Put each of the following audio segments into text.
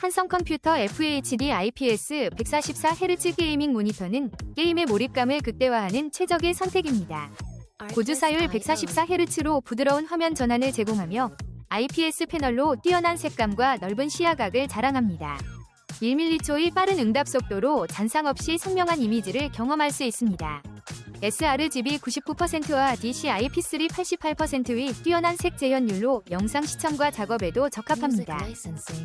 한성컴퓨터 FHD IPS 144Hz 게이밍 모니터는 게임의 몰입감을 극대화하는 최적의 선택입니다. 고주사율 144Hz로 부드러운 화면 전환을 제공하며 IPS 패널로 뛰어난 색감과 넓은 시야각을 자랑합니다. 1mH의 빠른 응답 속도로 잔상 없이 선명한 이미지를 경험할 수 있습니다. sRGB 99%와 DCI-P3 88%의 뛰어난 색 재현율로 영상 시청과 작업에도 적합합니다.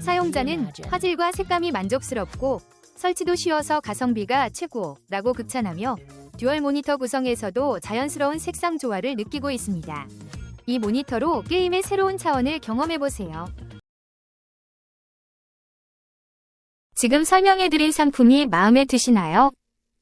사용자는 화질과 색감이 만족스럽고 설치도 쉬워서 가성비가 최고라고 극찬하며 듀얼 모니터 구성에서도 자연스러운 색상 조화를 느끼고 있습니다. 이 모니터로 게임의 새로운 차원을 경험해보세요. 지금 설명해드린 상품이 마음에 드시나요?